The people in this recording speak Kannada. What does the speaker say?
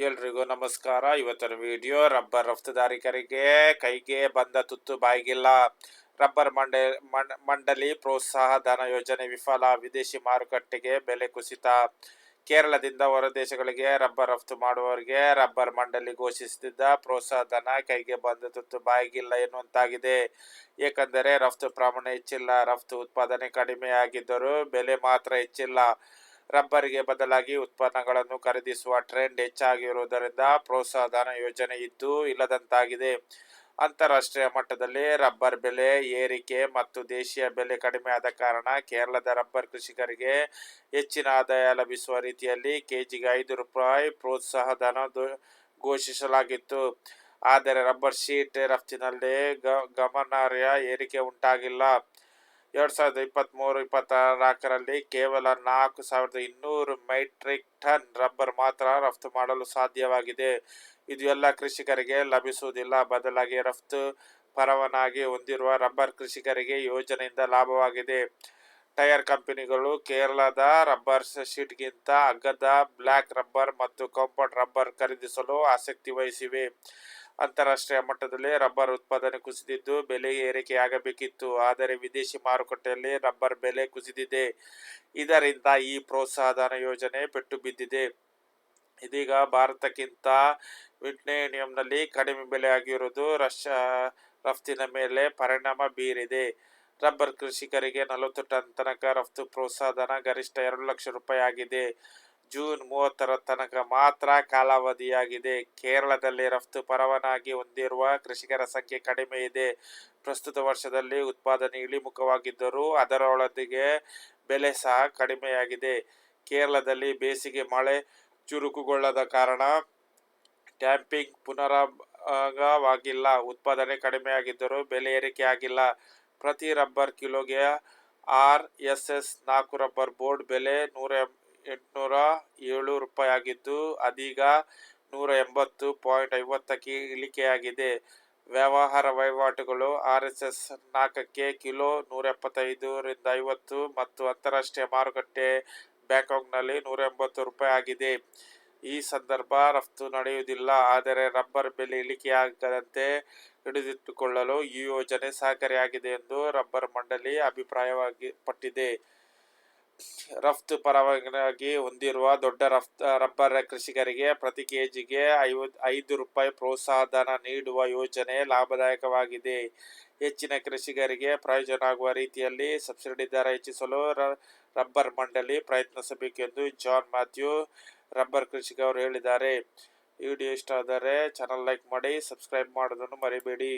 ಎಲ್ರಿಗೂ ನಮಸ್ಕಾರ. ಇವತ್ತಿನ ವಿಡಿಯೋ ರಬ್ಬರ್ ರಫ್ತುದಾರಿಕರಿಗೆ ಕೈಗೆ ಬಂದ ತುತ್ತು ಬಾಯಿಗಿಲ್ಲ. ರಬ್ಬರ್ ಮಂಡ ಮಂಡ್- ಮಂಡಳಿ ಪ್ರೋತ್ಸಾಹ ಧನ ಯೋಜನೆ ವಿಫಲ, ವಿದೇಶಿ ಮಾರುಕಟ್ಟೆಗೆ ಬೆಲೆ ಕುಸಿತ. ಕೇರಳದಿಂದ ಹೊರ ದೇಶಗಳಿಗೆ ರಬ್ಬರ್ ರಫ್ತು ಮಾಡುವವರಿಗೆ ರಬ್ಬರ್ ಮಂಡಳಿ ಘೋಷಿಸುತ್ತಿದ್ದ ಪ್ರೋತ್ಸಾಹ ಧನ ಕೈಗೆ ಬಂದ ತುತ್ತು ಬಾಯಿಗಿಲ್ಲ ಎನ್ನುವಂತಾಗಿದೆ. ಏಕೆಂದರೆ ರಫ್ತು ಪ್ರಮಾಣ ಹೆಚ್ಚಿಲ್ಲ. ರಫ್ತು ಉತ್ಪಾದನೆ ಕಡಿಮೆಯಾಗಿದ್ದರೂ ಬೆಲೆ ಮಾತ್ರ ಹೆಚ್ಚಿಲ್ಲ. ರಬ್ಬರಿಗೆ ಬದಲಾಗಿ ಉತ್ಪನ್ನಗಳನ್ನು ಖರೀದಿಸುವ ಟ್ರೆಂಡ್ ಹೆಚ್ಚಾಗಿರುವುದರಿಂದ ಪ್ರೋತ್ಸಾಹಧನ ಯೋಜನೆ ಇದ್ದು ಇಲ್ಲದಂತಾಗಿದೆ. ಅಂತಾರಾಷ್ಟ್ರೀಯ ಮಟ್ಟದಲ್ಲಿ ರಬ್ಬರ್ ಬೆಲೆ ಏರಿಕೆ ಮತ್ತು ದೇಶೀಯ ಬೆಲೆ ಕಡಿಮೆ ಆದ ಕಾರಣ ಕೇರಳದ ರಬ್ಬರ್ ಕೃಷಿಕರಿಗೆ ಹೆಚ್ಚಿನ ಆದಾಯ ಲಭಿಸುವ ರೀತಿಯಲ್ಲಿ ಕೆಜಿಗೆ ಐದು ರೂಪಾಯಿ ಪ್ರೋತ್ಸಾಹಧನ ಘೋಷಿಸಲಾಗಿತ್ತು. ಆದರೆ ರಬ್ಬರ್ ಶೀಟ್ ರಫ್ತಿನಲ್ಲಿ ಗಮನಾರ್ಹ ಏರಿಕೆ ಉಂಟಾಗಿಲ್ಲ. ಎರಡ್ ಸಾವಿರದ ಇಪ್ಪತ್ತ್ ಮೂರು ಇಪ್ಪತ್ನಾಲ್ಕರಲ್ಲಿ ಕೇವಲ ನಾಲ್ಕು ಸಾವಿರದ ಇನ್ನೂರು ಮೆಟ್ರಿಕ್ ಟನ್ ರಬ್ಬರ್ ಮಾತ್ರ ರಫ್ತು ಮಾಡಲು ಸಾಧ್ಯವಾಗಿದೆ. ಇದು ಎಲ್ಲ ಕೃಷಿಕರಿಗೆ ಲಭಿಸುವುದಿಲ್ಲ. ಬದಲಾಗಿ ರಫ್ತು ಪರವಾನಗಿ ಹೊಂದಿರುವ ರಬ್ಬರ್ ಕೃಷಿಕರಿಗೆ ಯೋಜನೆಯಿಂದ ಲಾಭವಾಗಿದೆ. ಟೈರ್ ಕಂಪನಿಗಳು ಕೇರಳದ ರಬ್ಬರ್ ಶೀಟ್ಗಿಂತ ಅಗ್ಗದ ಬ್ಲ್ಯಾಕ್ ರಬ್ಬರ್ ಮತ್ತು ಕಾಂಪೌಂಡ್ ರಬ್ಬರ್ ಖರೀದಿಸಲು ಆಸಕ್ತಿ ವಹಿಸಿವೆ. ಅಂತಾರಾಷ್ಟ್ರೀಯ ಮಟ್ಟದಲ್ಲಿ ರಬ್ಬರ್ ಉತ್ಪಾದನೆ ಕುಸಿದಿದ್ದು ಬೆಲೆ ಏರಿಕೆಯಾಗಬೇಕಿತ್ತು. ಆದರೆ ವಿದೇಶಿ ಮಾರುಕಟ್ಟೆಯಲ್ಲಿ ರಬ್ಬರ್ ಬೆಲೆ ಕುಸಿದಿದೆ. ಇದರಿಂದ ಈ ಪ್ರೋತ್ಸಾಹಧನ ಯೋಜನೆ ಪೆಟ್ಟು ಬಿದ್ದಿದೆ ಇದೀಗ ಭಾರತಕ್ಕಿಂತ ವಿಟ್ನೇನಿಯಂನಲ್ಲಿ ಕಡಿಮೆ ಬೆಲೆ ಆಗಿರುವುದು ರಷ್ಯಾ ರಫ್ತಿನ ಮೇಲೆ ಪರಿಣಾಮ ಬೀರಿದೆ. ರಬ್ಬರ್ ಕೃಷಿಕರಿಗೆ ನಲವತ್ತು ಟನ್ ತನಕ ರಫ್ತು ಪ್ರೋತ್ಸಾಹಧನ ಗರಿಷ್ಠ ಎರಡು ಲಕ್ಷ ರೂಪಾಯಿ ಆಗಿದೆ ಜೂನ್ ಮೂವತ್ತರ ತನಕ ಮಾತ್ರ ಕಾಲಾವಧಿಯಾಗಿದೆ. ಕೇರಳದಲ್ಲಿ ರಫ್ತು ಪರವಾನಗಿ ಹೊಂದಿರುವ ಕೃಷಿಕರ ಸಂಖ್ಯೆ ಕಡಿಮೆ ಇದೆ. ಪ್ರಸ್ತುತ ವರ್ಷದಲ್ಲಿ ಉತ್ಪಾದನೆ ಇಳಿಮುಖವಾಗಿದ್ದರೂ ಅದರೊಳಗೆ ಬೆಲೆ ಸಹ ಕಡಿಮೆಯಾಗಿದೆ. ಕೇರಳದಲ್ಲಿ ಬೇಸಿಗೆ ಮಳೆ ಚುರುಕುಗೊಳ್ಳದ ಕಾರಣ ಟ್ಯಾಂಪಿಂಗ್ ಪುನರಾಗವಾಗಿಲ್ಲ. ಉತ್ಪಾದನೆ ಕಡಿಮೆಯಾಗಿದ್ದರೂ ಬೆಲೆ ಏರಿಕೆಯಾಗಿಲ್ಲ ಪ್ರತಿ ರಬ್ಬರ್ ಕಿಲೋಗೆ ಆರ್ ಎಸ್ ಎಸ್ ನಾಲ್ಕು ರಬ್ಬರ್ ಬೋರ್ಡ್ ಬೆಲೆ ನೂರ ಎಂಟುನೂರ ಏಳು ರೂಪಾಯಿ ಆಗಿದ್ದು ಅದೀಗ ನೂರ ಎಂಬತ್ತು ಪಾಯಿಂಟ್ ಐವತ್ತಕ್ಕೆ ಇಳಿಕೆಯಾಗಿದೆ. ವ್ಯವಹಾರ ವಹಿವಾಟುಗಳು ಆರ್ ಎಸ್ ಎಸ್ ನಾಲ್ಕಕ್ಕೆ ಕಿಲೋ ನೂರ ಎಪ್ಪತ್ತೈದರಿಂದ ಐವತ್ತು ಮತ್ತು ಅಂತಾರಾಷ್ಟ್ರೀಯ ಮಾರುಕಟ್ಟೆ ಬ್ಯಾಂಕಾಕ್ನಲ್ಲಿ ನೂರ ಎಂಬತ್ತು ರೂಪಾಯಿ ಆಗಿದೆ ಈ ಸಂದರ್ಭ ರಫ್ತು ನಡೆಯುವುದಿಲ್ಲ, ಆದರೆ ರಬ್ಬರ್ ಬೆಲೆ ಇಳಿಕೆಯಾಗದಂತೆ ಹಿಡಿದಿಟ್ಟುಕೊಳ್ಳಲು ಈ ಯೋಜನೆ ಸಹಕಾರಿಯಾಗಿದೆ ಎಂದು ರಬ್ಬರ್ ಮಂಡಳಿ ಅಭಿಪ್ರಾಯವಾಗಿ ಪಟ್ಟಿದೆ ರಫ್ತು ಪರವಾನಗಿ ಹೊಂದಿರುವ ದೊಡ್ಡ ರಫ್ತು, ರಬ್ಬರ್ ಕೃಷಿಕರಿಗೆ ಪ್ರತಿ ಕೆಜಿಗೆ ಐವತ್, ಐದು ರೂಪಾಯಿ ಪ್ರೋತ್ಸಾಹಧನ ನೀಡುವ ಯೋಜನೆ ಲಾಭದಾಯಕವಾಗಿದೆ. ಹೆಚ್ಚಿನ ಕೃಷಿಕರಿಗೆ ಪ್ರಯೋಜನ ಆಗುವ ರೀತಿಯಲ್ಲಿ ಸಬ್ಸಿಡಿ ದರ ಹೆಚ್ಚಿಸಲು ರಬ್ಬರ್ ಮಂಡಳಿ ಪ್ರಯತ್ನಿಸಬೇಕೆಂದು ಜಾನ್ ಮ್ಯಾಥ್ಯೂ, ರಬ್ಬರ್ ಕೃಷಿಕವರು ಹೇಳಿದ್ದಾರೆ. ವಿಡಿಯೋ ಇಷ್ಟ ಆದರೆ ಚಾನಲ್ ಲೈಕ್ ಮಾಡಿ, ಸಬ್ಸ್ಕ್ರೈಬ್ ಮಾಡೋದನ್ನು ಮರಿಬೇಡಿ.